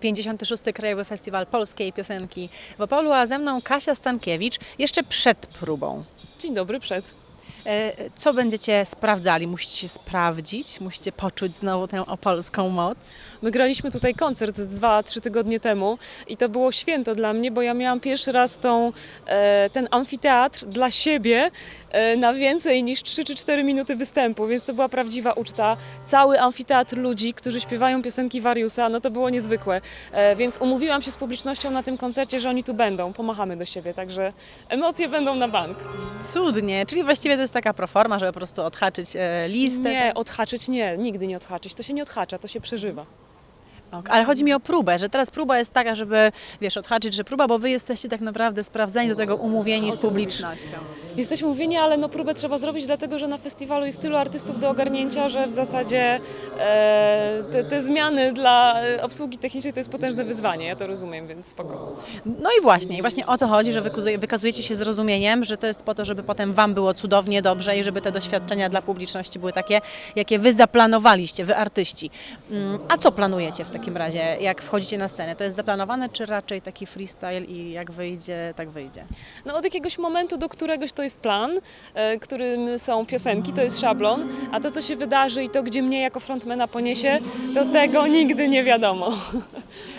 56. Krajowy Festiwal Polskiej Piosenki w Opolu, a ze mną Kasia Stankiewicz jeszcze przed próbą. Dzień dobry, przed. E, Co będziecie sprawdzali? Musicie sprawdzić, musicie poczuć znowu tę opolską moc. My graliśmy tutaj koncert dwa, trzy tygodnie temu i to było święto dla mnie, bo ja miałam pierwszy raz tą, e, ten amfiteatr dla siebie na więcej niż 3 czy 4 minuty występu, więc to była prawdziwa uczta. Cały amfiteatr ludzi, którzy śpiewają piosenki Wariusa, no to było niezwykłe. E, więc umówiłam się z publicznością na tym koncercie, że oni tu będą, pomachamy do siebie, także emocje będą na bank. Cudnie, czyli właściwie to jest taka proforma, żeby po prostu odhaczyć e, listę. Nie, odhaczyć nie, nigdy nie odhaczyć, to się nie odhacza, to się przeżywa. Ok, Ale chodzi mi o próbę, że teraz próba jest taka, żeby, wiesz, odhaczyć, że próba, bo wy jesteście tak naprawdę sprawdzeni do tego umówieni z publicznością. Jesteśmy mówieni, ale no próbę trzeba zrobić, dlatego że na festiwalu jest tylu artystów do ogarnięcia, że w zasadzie e, te, te zmiany dla e, obsługi technicznej to jest potężne wyzwanie, ja to rozumiem, więc spoko. No i właśnie, i właśnie o to chodzi, że wykazuje- wykazujecie się zrozumieniem, że to jest po to, żeby potem wam było cudownie, dobrze i żeby te doświadczenia dla publiczności były takie, jakie wy zaplanowaliście, wy artyści. Mm, A co planujecie w takim razie, jak wchodzicie na scenę? To jest zaplanowane, czy raczej taki freestyle i jak wyjdzie, tak wyjdzie? No od jakiegoś momentu do któregoś to jest plan, e, którym są piosenki, to jest szablon, a to co się wydarzy i to gdzie mnie jako frontmana poniesie, to tego nigdy nie wiadomo.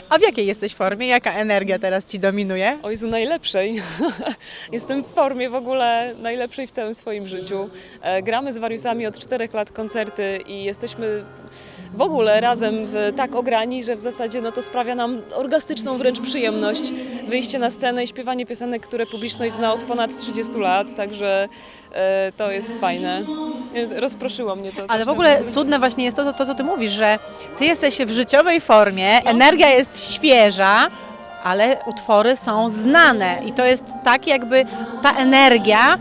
A w jakiej jesteś formie? Jaka energia teraz ci dominuje? O Jezu, najlepszej. Jestem w formie w ogóle najlepszej w całym swoim życiu. E, Gramy z Wariusami od czterech lat koncerty i jesteśmy w ogóle razem w, tak ograni, że w zasadzie no to sprawia nam orgastyczną wręcz przyjemność wyjście na scenę i śpiewanie piosenek, które publiczność zna od ponad 30 lat, także e, to jest fajne. Rozproszyło mnie to. Ale w ogóle cudne właśnie jest to, co- to, co ty mówisz, że ty jesteś w życiowej formie, energia jest świeża, ale utwory są znane i to jest tak, jakby ta energia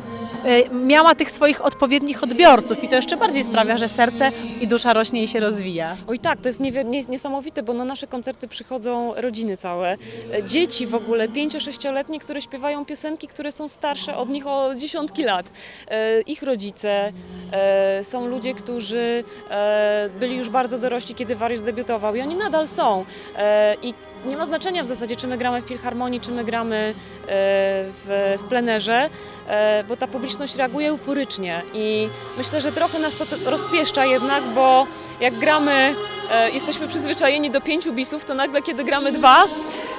miała tych swoich odpowiednich odbiorców i to jeszcze bardziej sprawia, że serce i dusza rośnie i się rozwija. Oj tak, to jest niesamowite, bo na nasze koncerty przychodzą rodziny całe, e, dzieci w ogóle, 5-6-letnie, które śpiewają piosenki, które są starsze od nich o dziesiątki lat. E, Ich rodzice, e, są ludzie, którzy e, byli już bardzo dorośli, kiedy Warius debiutował i oni nadal są. E, I nie ma znaczenia w zasadzie, czy my gramy w filharmonii, czy my gramy e, w, w plenerze, e, bo ta publiczność reaguje euforycznie i myślę, że trochę nas to rozpieszcza jednak, bo jak gramy, e, jesteśmy przyzwyczajeni do pięciu bisów, to nagle kiedy gramy dwa,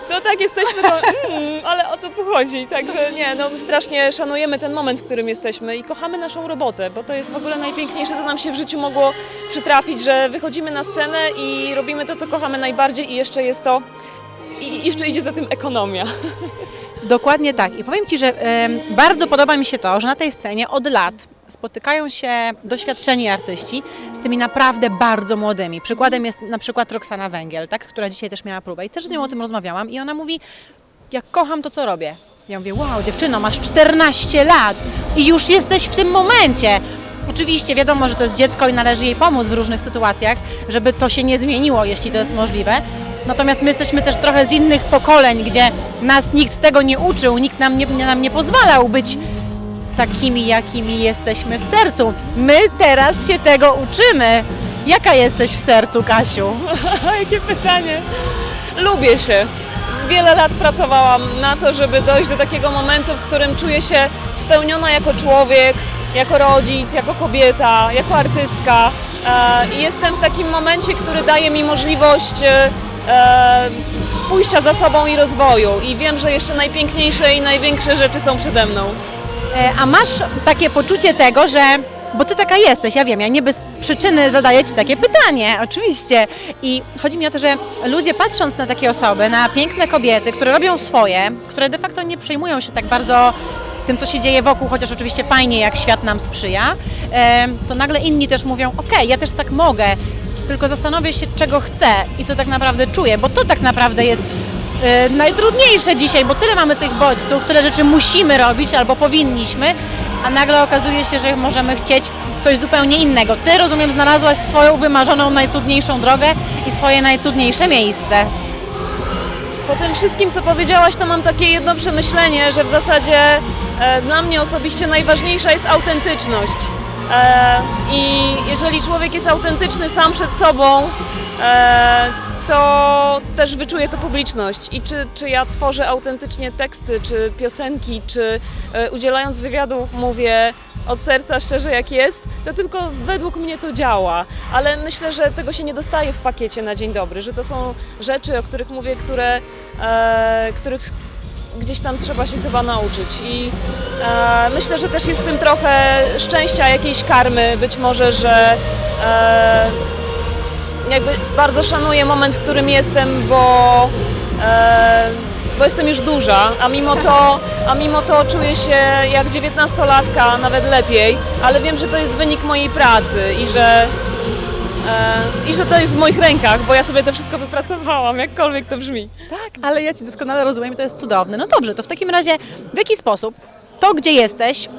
to tak jesteśmy, to, mm, ale o co tu chodzi? Także nie, no strasznie szanujemy ten moment, w którym jesteśmy i kochamy naszą robotę, bo to jest w ogóle najpiękniejsze, co nam się w życiu mogło przytrafić, że wychodzimy na scenę i robimy to, co kochamy najbardziej i jeszcze jest to, i jeszcze idzie za tym ekonomia. Dokładnie tak. I powiem Ci, że bardzo podoba mi się to, że na tej scenie od lat spotykają się doświadczeni artyści z tymi naprawdę bardzo młodymi. Przykładem jest na przykład Roxana Węgiel, tak, która dzisiaj też miała próbę i też z nią o tym rozmawiałam i ona mówi, ja kocham to, co robię. Ja mówię, wow, dziewczyno, masz 14 lat i już jesteś w tym momencie. Oczywiście wiadomo, że to jest dziecko i należy jej pomóc w różnych sytuacjach, żeby to się nie zmieniło, jeśli to jest możliwe. Natomiast my jesteśmy też trochę z innych pokoleń, gdzie nas nikt tego nie uczył, nikt nam nie, nam nie pozwalał być takimi, jakimi jesteśmy w sercu. My teraz się tego uczymy. Jaka jesteś w sercu, Kasiu? Jakie pytanie. Lubię się. Wiele lat pracowałam na to, żeby dojść do takiego momentu, w którym czuję się spełniona jako człowiek, jako rodzic, jako kobieta, jako artystka. E, I jestem w takim momencie, który daje mi możliwość e, pójścia za sobą i rozwoju. I wiem, że jeszcze najpiękniejsze i największe rzeczy są przede mną. E, A masz takie poczucie tego, że. Bo ty taka jesteś, ja wiem, ja nie bez przyczyny zadaję ci takie pytanie, oczywiście. I chodzi mi o to, że ludzie patrząc na takie osoby, na piękne kobiety, które robią swoje, które de facto nie przejmują się tak bardzo tym, co się dzieje wokół, chociaż oczywiście fajnie, jak świat nam sprzyja, to nagle inni też mówią, okej, ja też tak mogę, tylko zastanowię się, czego chcę i co tak naprawdę czuję, bo to tak naprawdę jest e, najtrudniejsze dzisiaj, bo tyle mamy tych bodźców, tyle rzeczy musimy robić albo powinniśmy, a nagle okazuje się, że możemy chcieć coś zupełnie innego. Ty, rozumiem, znalazłaś swoją wymarzoną, najcudniejszą drogę i swoje najcudniejsze miejsce. Po tym wszystkim, co powiedziałaś, to mam takie jedno przemyślenie, że w zasadzie e, dla mnie osobiście najważniejsza jest autentyczność. E, I jeżeli człowiek jest autentyczny sam przed sobą, e, to też wyczuje to publiczność i czy, czy ja tworzę autentycznie teksty, czy piosenki, czy e, udzielając wywiadów mówię od serca szczerze jak jest, to tylko według mnie to działa, ale myślę, że tego się nie dostaje w pakiecie na dzień dobry, że to są rzeczy, o których mówię, które, e, których gdzieś tam trzeba się chyba nauczyć. I e, myślę, że też jest w tym trochę szczęścia, jakiejś karmy, być może, że e, jakby bardzo szanuję moment, w którym jestem, bo, e, bo jestem już duża, a mimo, to, a mimo to czuję się jak dziewiętnastolatka, nawet lepiej, ale wiem, że to jest wynik mojej pracy i że, e, i że to jest w moich rękach, bo ja sobie to wszystko wypracowałam, jakkolwiek to brzmi. Tak, ale ja Cię doskonale rozumiem, to jest cudowne. No dobrze, to w takim razie w jaki sposób to, gdzie jesteś,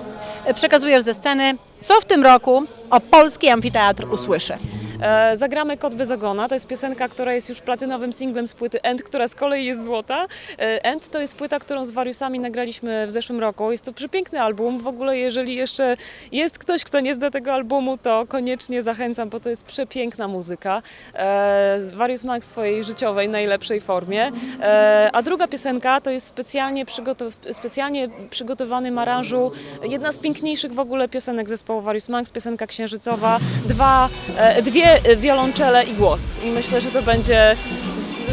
przekazujesz ze sceny, co w tym roku o polski amfiteatr usłyszy? E, Zagramy Kot bez ogona. To jest piosenka, która jest już platynowym singlem z płyty End, która z kolei jest złota. E, End to jest płyta, którą z Wariusami nagraliśmy w zeszłym roku. Jest to przepiękny album. W ogóle, jeżeli jeszcze jest ktoś, kto nie zna tego albumu, to koniecznie zachęcam, bo to jest przepiękna muzyka. E, Warius Max w swojej życiowej, najlepszej formie. A druga piosenka to jest specjalnie, przygotow- specjalnie. Jedna z piękniejszych w ogóle piosenek zespołu Warius Max, piosenka księżycowa. Dwa, e, dwie wiolonczele i głos. I myślę, że to będzie,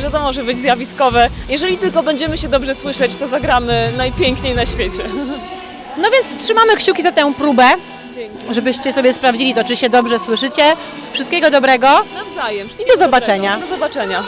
że to może być zjawiskowe. Jeżeli tylko będziemy się dobrze słyszeć, to zagramy najpiękniej na świecie. No więc trzymamy kciuki za tę próbę, Dzięki. żebyście sobie sprawdzili to, czy się dobrze słyszycie. Wszystkiego dobrego. Nawzajem. I do zobaczenia. Do zobaczenia.